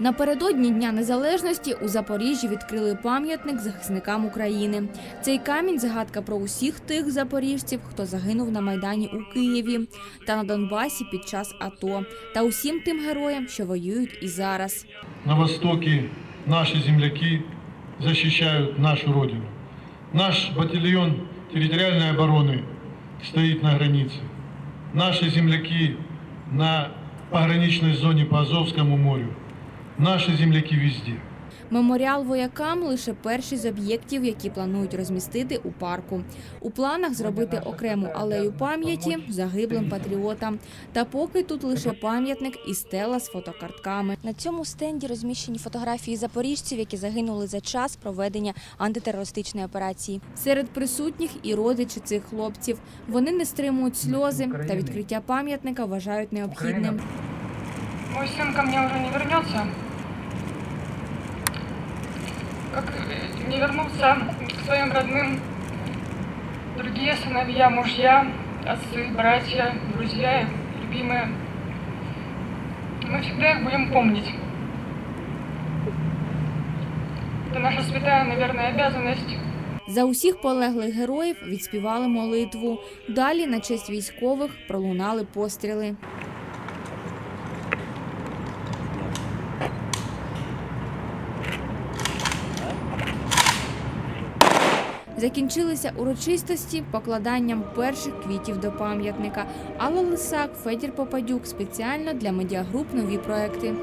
Напередодні Дня Незалежності у Запоріжжі відкрили пам'ятник захисникам України. Цей камінь загадка про усіх тих запоріжців, хто загинув на майдані у Києві та на Донбасі під час АТО, та усім тим героям, що воюють і зараз. на востоке наши земляки защищают нашу родину. Наш батальон территориальной обороны стоит на границе. Наши земляки на пограничной зоне по Азовскому морю. Наши земляки везде. Меморіал воякам лише перший з об'єктів, які планують розмістити у парку. У планах зробити окрему алею пам'яті загиблим патріотам. Та поки тут лише пам'ятник і стела з фотокартками. На цьому стенді розміщені фотографії запоріжців, які загинули за час проведення антитерористичної операції. Серед присутніх і родичі цих хлопців. Вони не стримують сльози та відкриття пам'ятника вважають необхідним. Мой сын ко мне уже не вернется Как э, не вернутся к своим родным другие сыновья, мужья, отцы, братья, друзья, любимые. Мы всегда их будем помнить. Это наша святая, наверное, обязанность. За усіх полеглих героїв відспівали молитву. Далі на честь військових пролунали постріли. Закінчилися урочистості покладанням перших квітів до пам'ятника. Алла Лисак, Федір Попадюк спеціально для медіагруп нові проекти.